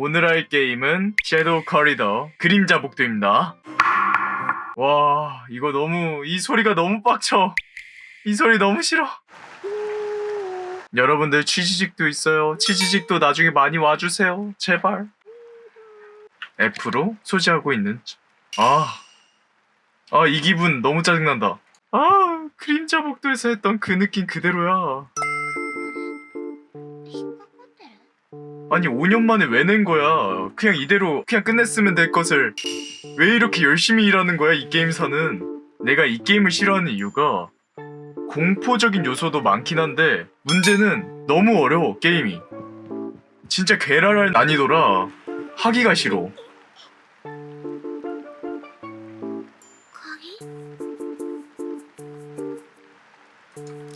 오늘 할 게임은 섀도우 커리더 그림자 복도입니다. 와, 이거 너무 이 소리가 너무 빡쳐. 이 소리 너무 싫어. 여러분들 취지직도 있어요. 취지직도 나중에 많이 와주세요. 제발. F로 소지하고 있는 아, 아 이 기분 너무 짜증난다. 아 그림자 복도에서 했던 그 느낌 그대로야. 아니 5년 만에 왜 낸 거야? 그냥 이대로 그냥 끝냈으면 될 것을 왜 이렇게 열심히 일하는 거야 이 게임사는? 내가 이 게임을 싫어하는 이유가 공포적인 요소도 많긴 한데 문제는 너무 어려워 게임이. 진짜 괴랄할 난이도라 하기가 싫어.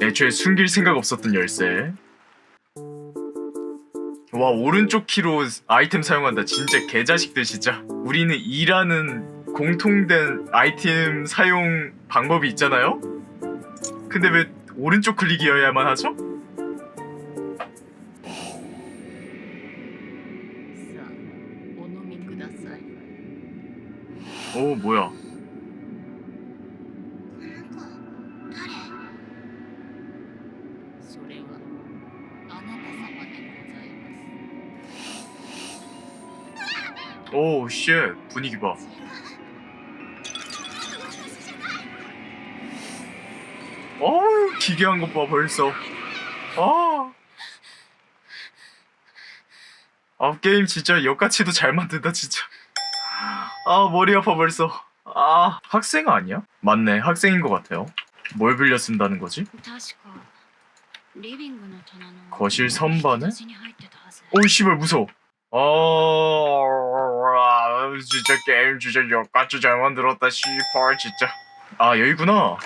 鍵 애초에 숨길 생각 없었던 열쇠. 와 오른쪽 키로 아이템 사용한다 진짜 개자식들 진짜 우리는 일하는 공통된 아이템 사용 방법이 있잖아요? 근데 왜 오른쪽 클릭이어야만 하죠? 오 뭐야 Oh, 오우 쉣 분위기 봐. 어우 기괴한 것 봐 벌써. 아, 아 게임 진짜 역같이도 잘 만든다 진짜. 아 머리 아파 벌써. 아 학생 아니야? 맞네 학생인 것 같아요. 뭘 빌려 쓴다는 거지? 거실 선반에? 오이 씨발 무서워. 어, 진짜 게임 진짜 역같이 잘 만들었다, 씨발, 진짜. 아, 여기구나.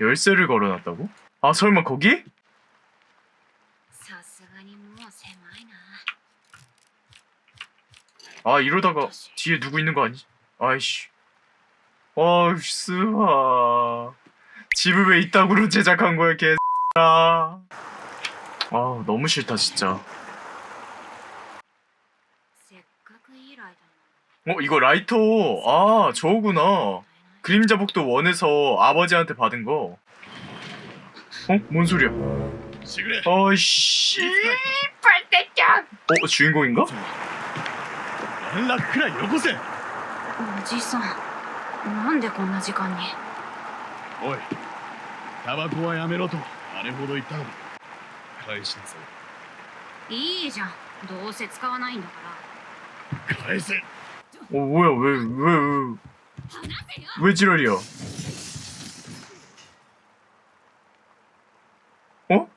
열쇠를 걸어놨다고? 아, 설마 거기? 아, 이러다가 뒤에 누구 있는 거 아니지? 아이씨. 아이씨, 아 집을 왜 이따구로 제작한 거야, 개. 아 아 너무 싫다 진짜 せっかくいいライター 어 이거 라이터 아 저거구나 그림자복도 원에서 아버지한테 받은 거 어? 뭔 소리야 しぐれ 아이씨 어 주인공인가? 連絡くらいよこせおじさんなんでこんな時間においタバコはやめろと あれほど言ったのに返しなさいいじゃんどうせ使わないんだからい返せ 어 뭐야 왜 왜 왜 왜 지랄이야 어?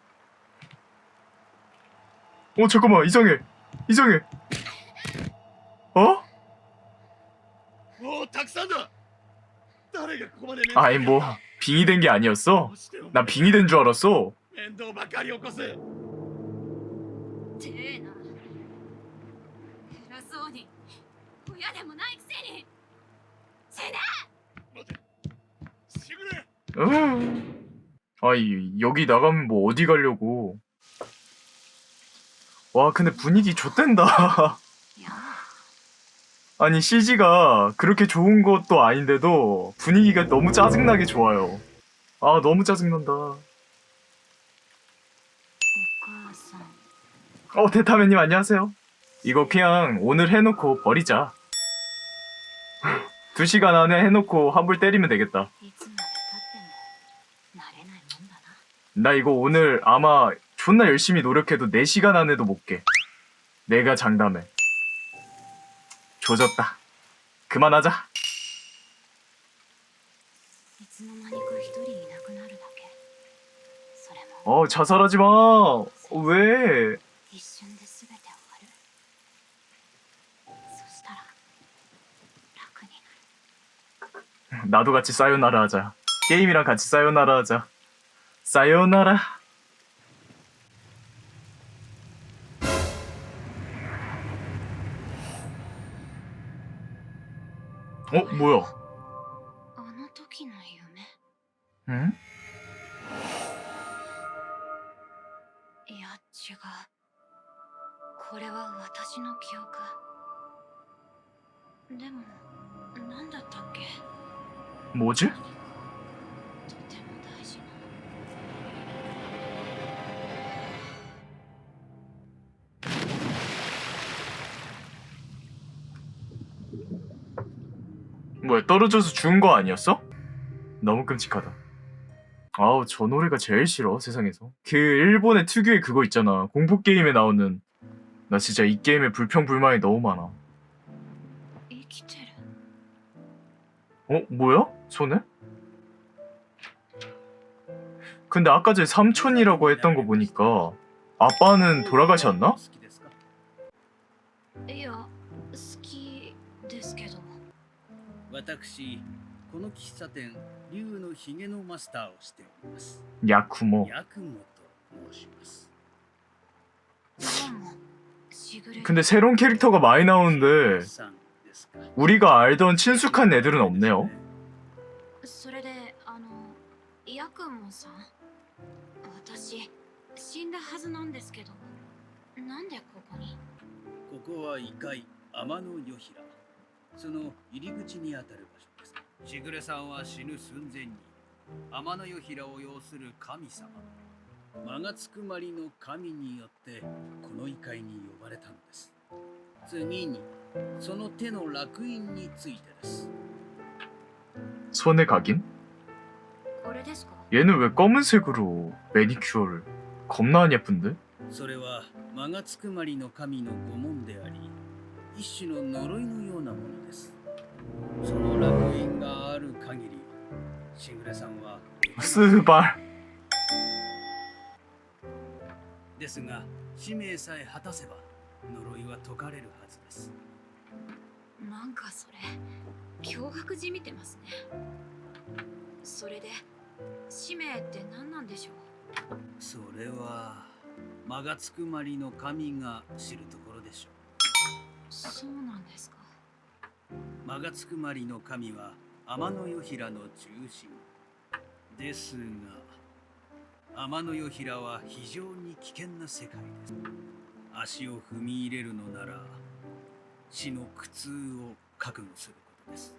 어 잠깐만 이상해 이상해 어? もうたく 아니 뭐 빙이 된 게 아니었어 倒してお前 나 빙이 된 줄 알았어 面倒ばかり起こすてえな偉そうに親でもないくせに死ね待てしぐれ 음. 아이 여기 나가면 뭐 어디 가려고 와 근데 분위기 좋댄다 いや 아니 CG가 그렇게 좋은 것도 아닌데도 분위기가 너무 짜증나게 좋아요. 아 너무 짜증난다. 어 대타맨님 안녕하세요. 이거 그냥 오늘 해놓고 버리자. 두 시간 안에 해놓고 환불 때리면 되겠다. 나 이거 오늘 아마 존나 열심히 노력해도 4시간 안에도 못 깨. 내가 장담해. 조졌다. 그만하자. 어, 자살하지 마. 왜? 나도 같이 사요나라 하자. 게임이랑 같이 사요나라 하자. 사요나라. 어? 뭐야? 응? 뭐지? 뭐야 떨어져서 죽은 거 아니었어? 너무 끔찍하다. 아우 저 노래가 제일 싫어 세상에서. 그 일본의 특유의 그거 있잖아 공포 게임에 나오는 나 진짜 이 게임에 불평 불만이 너무 많아. 生きてる 어 뭐야 손에? 근데 아까 전에 삼촌이라고 했던 거 보니까 아빠는 돌아가셨나? 好きですかいや 私この喫茶店竜のひげのマスターをしております 야쿠모. ヤクモと申します どうもしぐれ 근데 새로운 캐릭터가 많이 나오는데 さんですか 우리가 알던 친숙한 애들은 없네요. それであのヤクモさん私死んだはずなんですけどなんでここにここは異界天の夜平 その入り口にあたる場所ですしぐれさんは死ぬ寸前に天の夜平を要する神様間がつくまりの神によってこの異界に呼ばれたのです次にその手の烙印についてです 손에 각인? これですか 얘는 왜 검은색으로 매니큐어를 겁나 안 예쁜데? それは間がつくまりの神の御紋であり 一種の呪いのようなものです。その烙印がある限りしぐれさんは스발ですが使命さえ果たせば呪いは解かれるはずです。なんかそれ脅迫じみてますね。それで使命って何なんでしょう？それは間がつくまりの神が知るところそうなんですか。う間がつくまりの神は天の夜平の中心。ですが天の夜平は非常に危険な世界です。足を踏み入れるのなら死の苦痛を覚悟することです。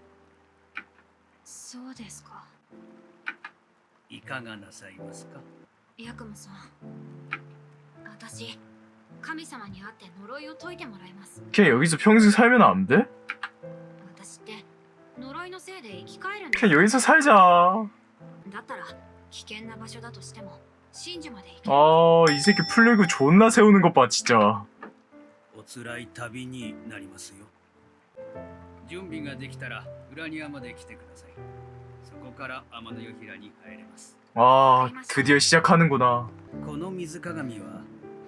そうですか。いかがなさいますか？ヤクモさん私 神様に会って呪いを解いてもらいます 그냥 여기서 평생 살면 안 돼? 私って呪いのせいで生き返るんです 그냥 여기서 살자 だったら危険な場所だとしても真珠まで行ける 아 이 새끼 플래그 존나 세우는 것 봐 진짜 おつらい旅になりますよ準備ができたら裏庭まで来てくださいそこから天の夜平に入れます 아 드디어 시작하는구나 この水鏡は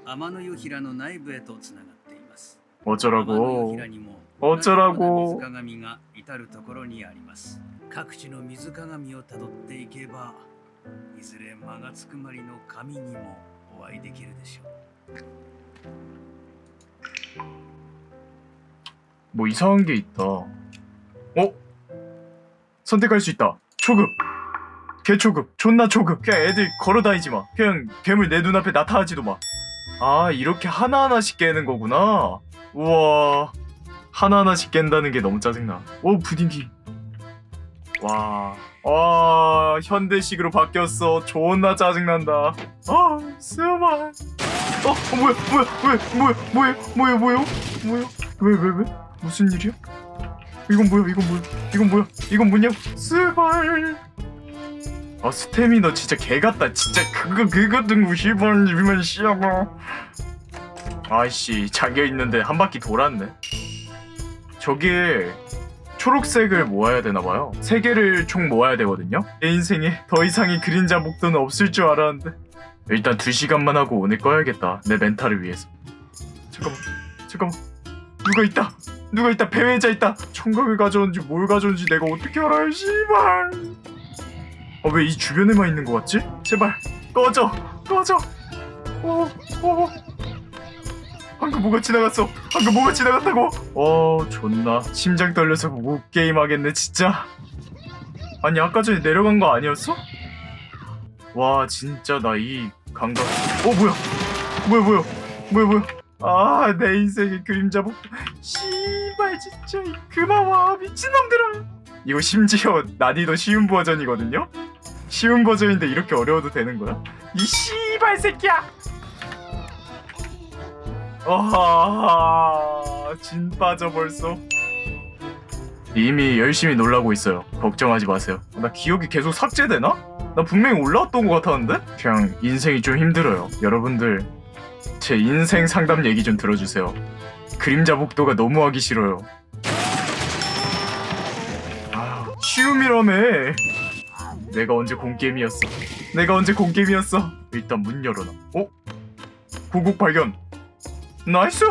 天の夜平の内部へとつながっています。 어쩌라고 天の夜平にも 어쩌라고 水鏡が至るところにあります。各地の水鏡をたどっていけば、いずれ間がつくまりの神にもお会いできるでしょう。 뭐 이상한 게 있다 어? 선택할 수 있다 초급 개초급 존나 초급 그냥 애들 걸어다니지 마 그냥 괴물 내 눈앞에 나타나지도 마 아 이렇게 하나하나씩 깨는 거구나. 우와. 하나하나씩 깬다는 게 너무 짜증나. 오 부딩기. 와, 와 현대식으로 바뀌었어. 존나 짜증난다. 아 스만 어, 어 뭐야 뭐야 뭐야 뭐야 뭐야 뭐야 뭐야? 왜왜 왜? 무슨 일이야? 이건 뭐야 이건 뭐야? 이건 뭐야? 이건 뭐냐? 스발 아 스태미너 진짜 개같다. 진짜 그거 그거 등구 10번 씨발 아이씨 잠겨있는데 한 바퀴 돌았네. 저기에 초록색을 모아야 되나봐요. 세 개를 총 모아야 되거든요. 내 인생에 더 이상의 그림자 목도는 없을 줄 알았는데. 일단 2시간만 하고 오늘 꺼야겠다 내 멘탈을 위해서. 잠깐만 잠깐만. 누가 있다! 누가 있다! 배회자 있다! 청각을 가져온지 뭘 가져온지 내가 어떻게 알아요 씨발 아 왜 이 주변에만 있는 것 같지? 제발 꺼져 꺼져. 어, 어. 방금 뭐가 지나갔어. 방금 뭐가 지나갔다고. 어 존나 심장 떨려서 못 게임 하겠네 진짜. 아니 아까 전에 내려간 거 아니었어? 와 진짜 나 이 감각 어 뭐야? 뭐야 뭐야? 뭐야 뭐야? 아 내 인생의 그림자 복 씨발 진짜 이 그만 와 미친놈들아. 이거 심지어 난이도 쉬운 버전이거든요 쉬운 버전인데 이렇게 어려워도 되는 거야? 이 씨발 새끼야! 아진 빠져 벌써. 이미 열심히 놀라고 있어요. 걱정하지 마세요. 나 기억이 계속 삭제되나? 나 분명히 올라왔던 것 같았는데? 그냥 인생이 좀 힘들어요. 여러분들 제 인생 상담 얘기 좀 들어주세요. 그림자 복도가 너무 하기 싫어요. 아 쉬움이라며 내가 언제 공게임이었어 내가 언제 공게임이었어 일단 문 열어놔 어? 고국 발견 나이스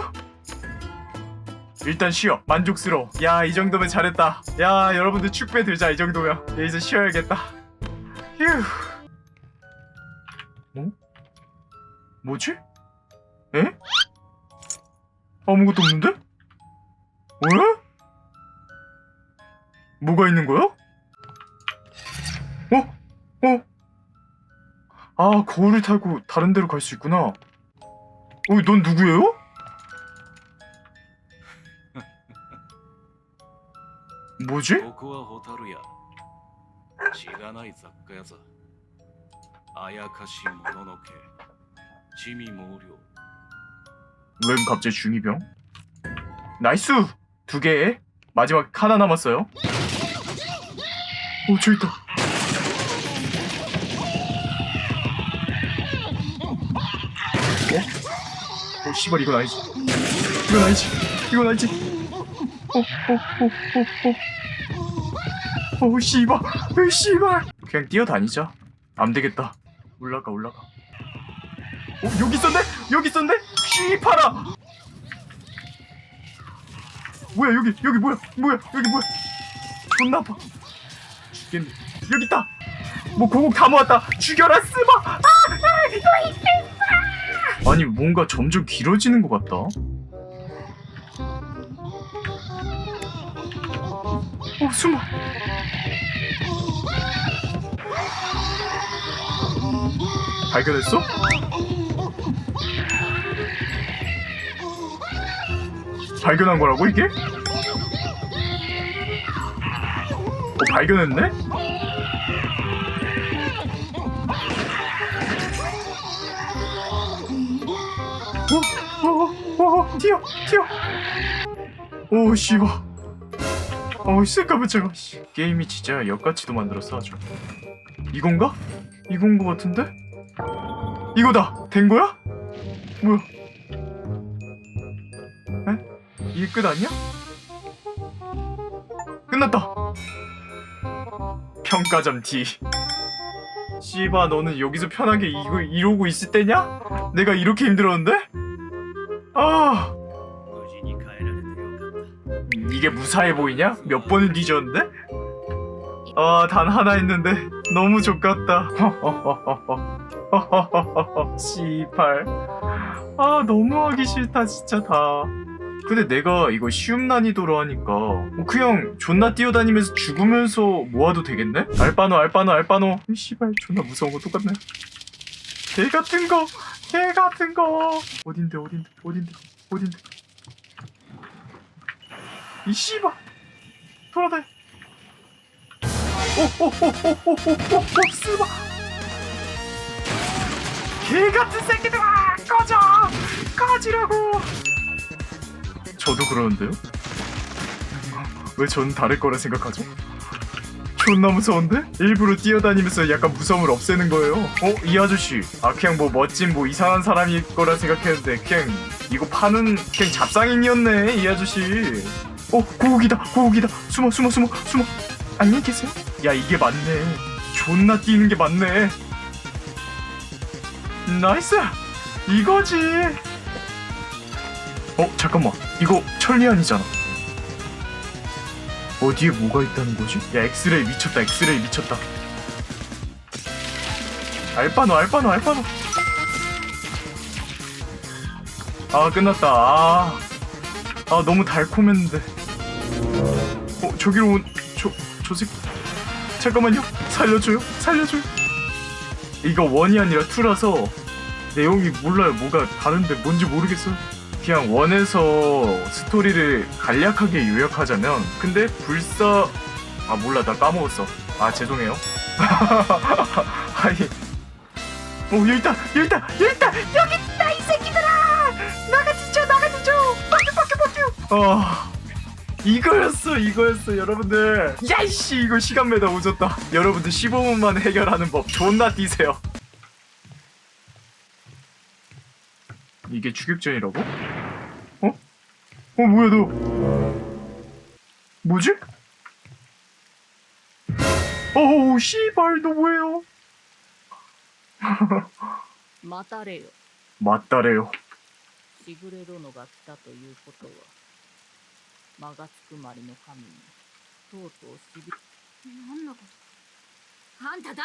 일단 쉬어 만족스러워 야 이 정도면 잘했다 야 여러분들 축배 들자 이 정도면 여기서 쉬어야겠다 휴 어? 뭐지? 에? 아무것도 없는데? 왜? 뭐가 있는 거야? 어? 어? 아 거울을 타고 다른 데로 갈 수 있구나 어이 넌 누구예요? 뭐지? ここはホタル屋血がない雑貨屋さあやかしもののけ地味猛量 웬 갑자기 중이병? 나이스! 두 개. 마지막 하나 남았어요. 오, 저기 있다. 씨발, 이건 아니지. 이건 아니지. 이건 아니지. 어, 어, 어, 어, 씨발. 왜 씨발. 그냥 뛰어다니자. 안 되겠다. 올라가, 올라가. 어, 여기 있었네? 여기 있었네? 씨발아! 뭐야 여기 여기 뭐야 뭐야 여기 뭐야 존나 아파 죽겠네 여기 있다 뭐 고국 다 모았다 죽여라 스마 아! 아! 아니 뭔가 점점 길어지는 것 같다 어 숨어 발견했어? 발견한 거라고 이게? 어 발견했네? 튀어, 튀어. 오, 씨발. 어, 씨, 깜짝아. 씨. 게임이 진짜 역같이도 만들었어, 아주. 이건가? 이건 거 같은데? 이거다! 된 거야? 뭐야? 에? 이게 끝 아니야? 끝났다! 평가점 D. 씨바, 너는 여기서 편하게 이거 이러고 있을 때냐? 내가 이렇게 힘들었는데? 아, 이게 무사해 보이냐? 몇 번을 뒤졌는데? 아, 단 하나 했는데 너무 족같다. 씨발. 아, 너무 하기 싫다, 진짜 다. 근데 내가 이거 쉬운 난이도로 하니까 뭐 그냥 존나 뛰어다니면서 죽으면서 모아도 되겠네? 알바노, 알바노, 알바노. 이 씨발, 존나 무서운 거 똑같네. 개 같은 거, 개 같은 거. 어딘데, 어딘데, 어딘데, 어딘데. 이 씨발 돌아다녀 오오오오오오오오 스마 개 같은 새끼들아 꺼져 꺼지라고 저도 그러는데요 왜 전 다를 거라 생각하죠? 존나 무서운데? 일부러 뛰어다니면서 약간 무서움을 없애는 거예요. 어? 이 아저씨. 아, 그냥 뭐 멋진 뭐 이상한 사람일 거라 생각했는데, 그냥 이거 파는 그냥 잡상인이었네, 이 아저씨. 어, 고국이다, 고국이다. 숨어, 숨어, 숨어, 숨어. 안녕히 계세요. 야, 이게 맞네. 존나 뛰는 게 맞네. 나이스! 이거지! 어, 잠깐만. 이거 천리안이잖아. 어디에 뭐가 있다는 거지? 야 엑스레이 미쳤다 엑스레이 미쳤다 알바노 알바노 알바노 아 끝났다 아, 아 너무 달콤했는데 어 저기로 온 저 저 새끼. 잠깐만요. 살려줘요. 살려줘요. 이거 원이 아니라 투라서 내용이 몰라요. 뭐가 다른데 뭔지 모르겠어요. 그냥 원에서 스토리를 간략하게 요약하자면 근데 불사 아 몰라. 나 까먹었어. 아 죄송해요. 아니. 어 여기 있다 여기 있다 여기 있다! 여기 있다 이 새끼들아! 나가 뒤져 나가 뒤져 빡겨 빡겨 빡겨 어 이거였어 이거였어 여러분들 야이씨 이거 시간 매다 오졌다 여러분들 15분만 해결하는 법 존나 뛰세요 이게 추격전이라고? 어? 어 뭐야 너 뭐지? 어우 씨발 너 뭐예요 待たれよ 맞다래요 しぐれ殿が来たということは 間がつくまりの神にとうとうしび何のことあんた誰？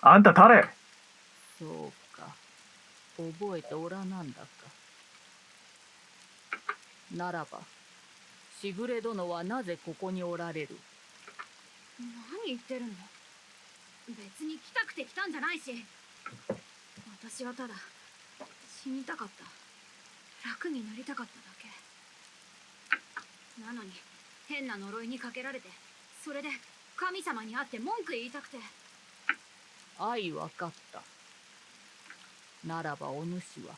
あんた誰？そうか。覚えておらなんだか。ならばしぐれ殿はなぜここにおられる？何言ってるの？別に来たくて来たんじゃないし。私はただ死にたかった。楽になりたかっただけ。なのに変な呪いにかけられてそれで神様に会って文句言いたくて愛わかったならばお主は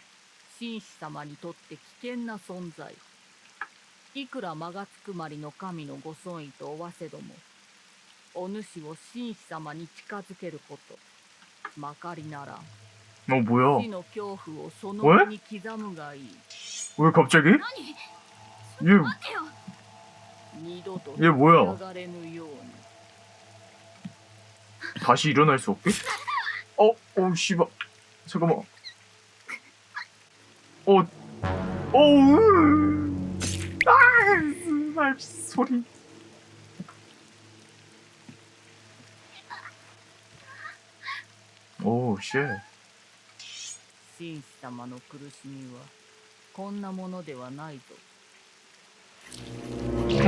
紳士様にとって危険な存在いくら間がつくまりの神のご尊意とおわせどもお主を紳士様に近づけることまかりならん 어 뭐야 死の恐怖をその身に刻むがいい 왜 갑자기? 何 얘, 待ってよ二度と 얘 뭐야 流れぬように 다시 일어날 수 없게? 어? 어 씨발 잠깐만 어 어우 아 말 소리 오쉣 紳士様の苦しみはこんなものではないぞ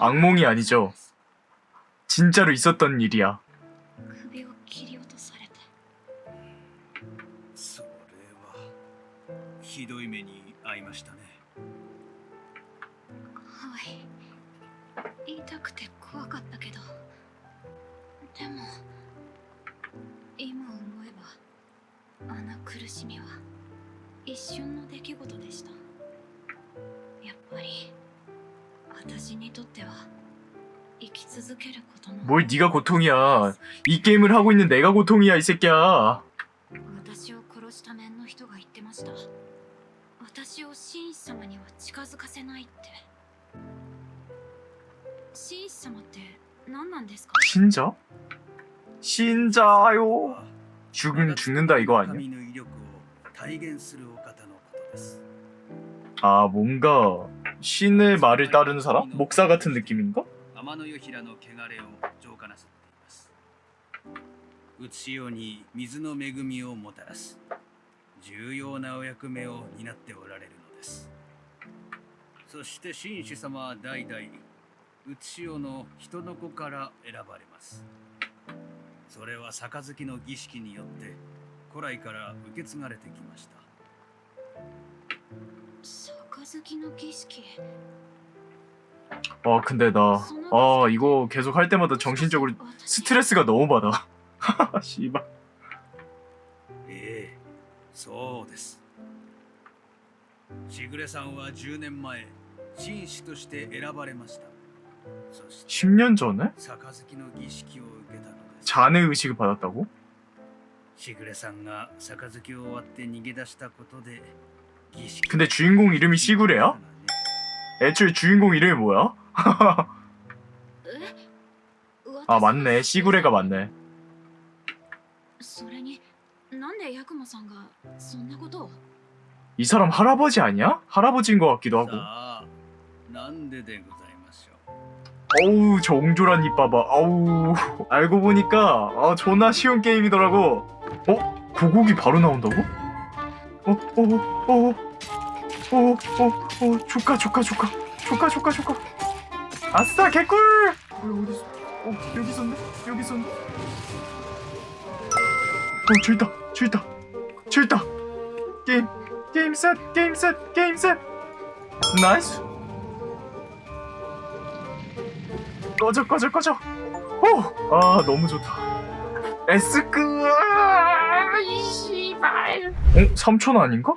악몽이 아니죠. 진짜로 있었던 일이야. 首を切り落とされてうそれはひどい目に遭いましたねはい痛くて怖かったけどでも今思えばあの苦しみは一瞬の出来事でしたやっぱり 뭘 네가 고통이야. 이 게임을 하고 있는 내가 고통이야, 이 새끼야. 신자? 신자요. 죽은 죽는다 이거 아니야? 아, 뭔가 신의 말을 따르는 사람? 목사 같은 느낌인가? 天の湯平の汚れを浄化なさっていますうつしように水の恵みをもたらす重要なお役目を担っておられるのですそして紳士様は代々うつしよの人の子から選ばれますそれは杯の儀式によって古来から受け継がれてきました 杯の儀式 아 근데 나 아 이거 계속 할 때마다 정신적으로 스트레스가 너무 받아. 씨발. ええそうですしぐれさんは10年前紳士として選ばれましたそして 10년 전에 杯の儀式を受けたのです 잔의 의식을 받았다고? しぐれさんが杯を割って逃げ出したことで儀式 근데 주인공 이름이 시구레야? 애초에 주인공 이름이 뭐야? え 아 맞네 시구레가 맞네 それになんでヤクモさんがそんなことを 이 사람 할아버지 아니야? 할아버지인 것 같기도 하고 さあなんででございましょう 어우 저 옹졸한 입 봐봐 어우 알고 보니까 아 존나 쉬운 게임이더라고 어? 고국이 바로 나온다고? 어? 어? 어? 어? 어? 어? 어? 조카 조카 조카 조카 조카 조카 아싸 개꿀 어 어딨어 어 여기 있었네 여기 있었네 어 저기 있다 저기 있다 저기 있다 게임 게임 셋 게임 셋 게임 셋 나이스 꺼져 꺼져 꺼져 오아 너무 좋다 에스크 어 삼촌 아닌가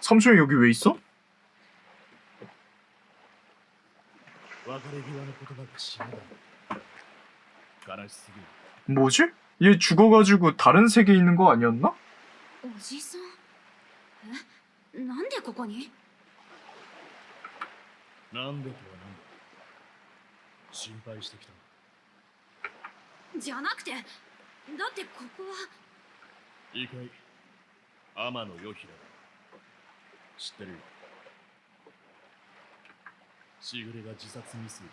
삼촌이 여기 왜 있어 別れ際の言葉が死ぬだ悲しすぎる 뭐지 얘 죽어가지고 다른 세계에 있는 거 아니었나 おじさんえなんでここになんでとはなんだ心配してきたじゃなくてだってここは異界 天野よひらだ。知ってるよ。しぐれが自殺未遂。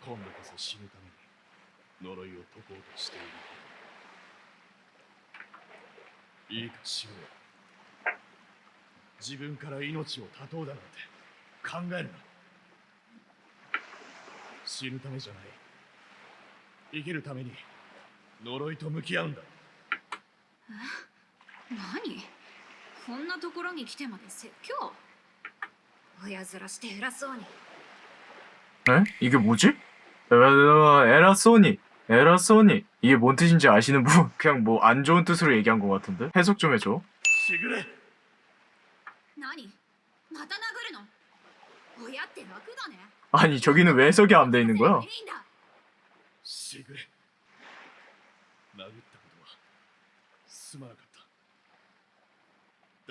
今度こそ死ぬために。呪いを解こうとしているいいかしぐれ。自分から命を絶とうだなんて。考えるな。死ぬためじゃない。生きるために呪いと向き合うんだ。 何こんなところに来てまで説教親面して偉そうに 에? 이게 뭐지? 에라- 에라소니 에라소니 이게 뭔 뜻인지 아시는 분 그냥 뭐 안 좋은 뜻으로 얘기한 것 같은데 해석 좀 해줘 しぐれ何また殴るの親って楽だね 아니 저기는 왜 해석이 안 돼 있는 거야? いいんだしぐれ殴ったことはすまなかった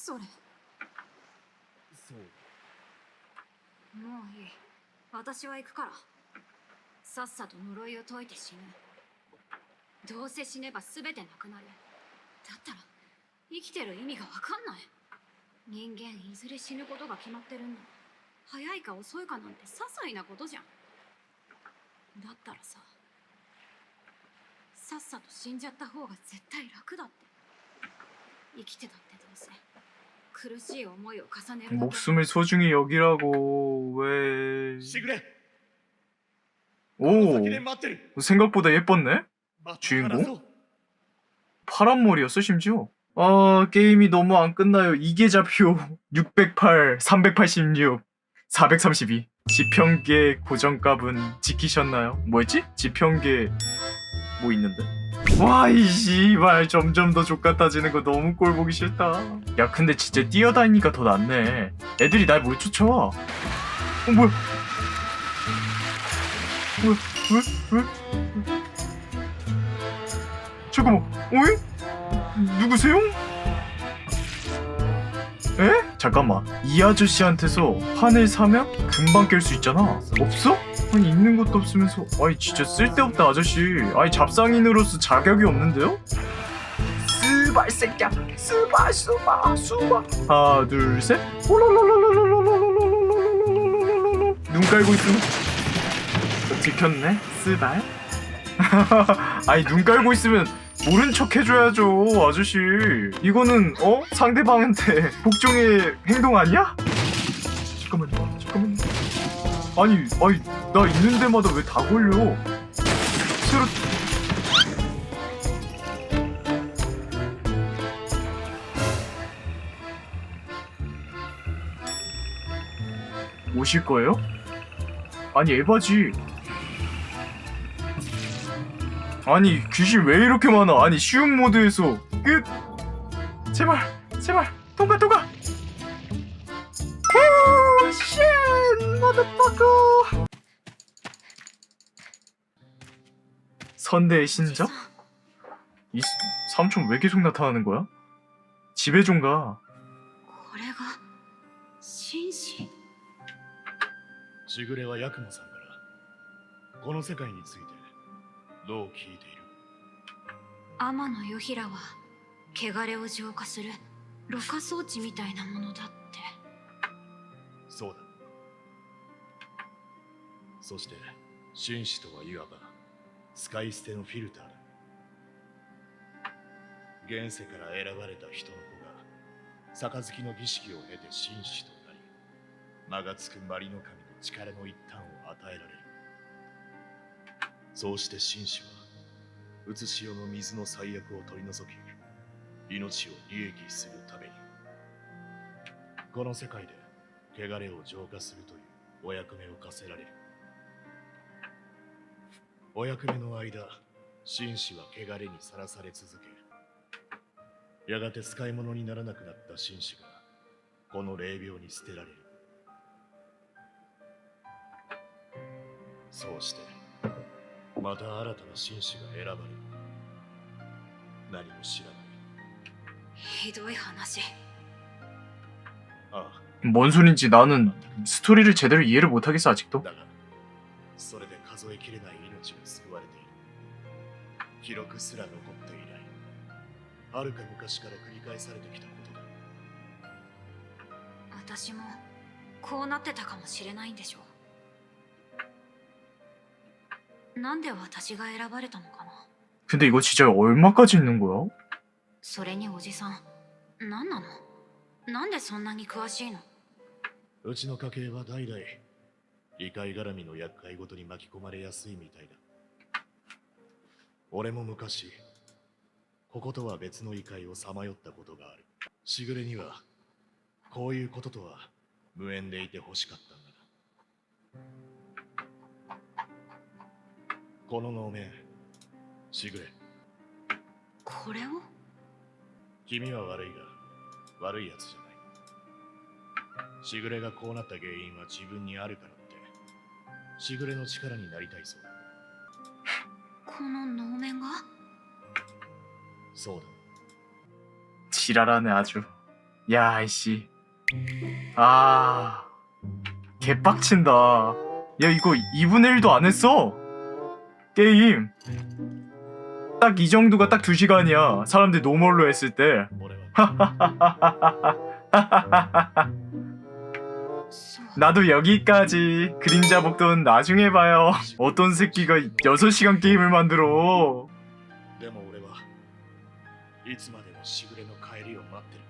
それ。そう。もういい。私は行くから。さっさと呪いを解いて死ぬ。どうせ死ねば全てなくなる。だったら生きてる意味が分かんない。人間いずれ死ぬことが決まってるんだ。早いか遅いかなんて些細なことじゃん。だったらささっさと死んじゃった方が絶対楽だって。生きてたってどうせ 목숨을 소중히 여기라고. 왜? 오. 뭐 생각보다 예뻤네? 주인공? 파란 머리였어 심지어? 아 게임이 너무 안 끝나요. 이계좌표 608 386 432 지평계 고정값은 지키셨나요? 뭐였지? 지평계 뭐 있는데? 와이 씨발 점점 더 족같아지는 거 너무 꼴 보기 싫다 야 근데 진짜 뛰어다니니까 더 낫네 애들이 날 못 쫓아와 어 뭐야 뭐야 왜? 왜? 잠깐만 어이? 누구세요? 에? 잠깐만. 이 아저씨한테서 판을 사면 금방 깰 수 있잖아. 없어? 아니 있는 것도 없으면서. 아이 진짜 쓸데없다 아저씨. 아이 잡상인으로서 자격이 없는데요? 스발 새끼야. 스발 수바 수바 하나 둘셋. 눈 깔고 있으면 들켰네. 스발. 아니 눈 깔고 있으면 모른 척 해줘야죠 아저씨. 이거는 어? 상대방한테 복종의 행동 아니야? 잠깐만요 잠깐만요. 아니 아니 나 있는 데마다 왜 다 걸려? 새로 오실 거예요? 아니 에바지 아니 귀신 왜 이렇게 많아 아니 쉬운 모드에서 끝 제발 제발 통과 통과 오쉣 머더파커 선대의 신적? 이 삼촌 왜 계속 나타나는 거야? 집에 좀 가. これが紳士しぐれはヤクモさんからこの世界について どう聞いている。天野よひらは汚れを浄化するろ過装置みたいなものだって。そうだ。そして紳士とはいわば使い捨てのフィルターだ。現世から選ばれた人の子が杯の儀式を経て紳士となり間がつくマリの神の力の一端を与えられるそうして紳士はうつし世の水の最悪を取り除き命を利益するためにこの世界で汚れを浄化するというお役目を課せられる。お役目の間紳士は汚れにさらされ続けやがて使い物にならなくなった紳士がこの霊廟に捨てられる。そうしてまた新たな紳士が選ばれる何も知らないひどい話ああ 뭔 소린지 나는 스토리를 제대로 이해를 못하겠어 아직도. だがそれで数えきれない命が救われている記録すら残っていないはるか昔から繰り返されてきたことだ私もこうなってたかもしれないんでしょ なんで私が選ばれたのかな 근데 이거 진짜 얼마까지 있는 거야? それにおじさん何なのなんでそんなに詳しいのうちの家系は代々異界絡みの厄介ごとに巻き込まれやすいみたいだ俺も昔こことは別の異界をさまよったことがあるしぐれにはこういうこととは無縁でいてほしかったん この能面しぐれこれを君は悪いが悪いやつじゃないしぐれがこうなった原因は自分にあるからってしぐれの力になりたいそうだこの能面がそうだ 지랄하네 아주. 야 아이씨. 아 개빡친다. 야 이거 2분의 1도 안 했어. 게임. 딱 이 정도가 딱 2시간이야. 사람들 노멀로 했을 때. 俺は そう 나도 여기까지. 그림자 복도는 나중에 봐요. 어떤 새끼가 6시간 게임을 만들어. でも俺はいつまでもしぐれの帰りを待ってる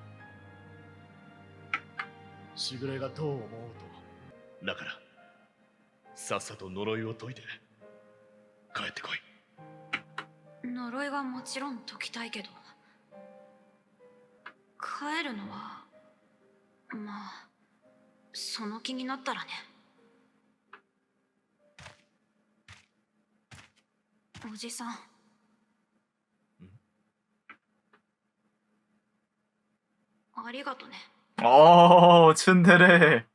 しぐれがどう思おうとだからさっさと呪いを解いて 帰ってこい呪いはもちろん解きたいけど帰るのはまあその気になったらねおじさんありがとね 어 츤데레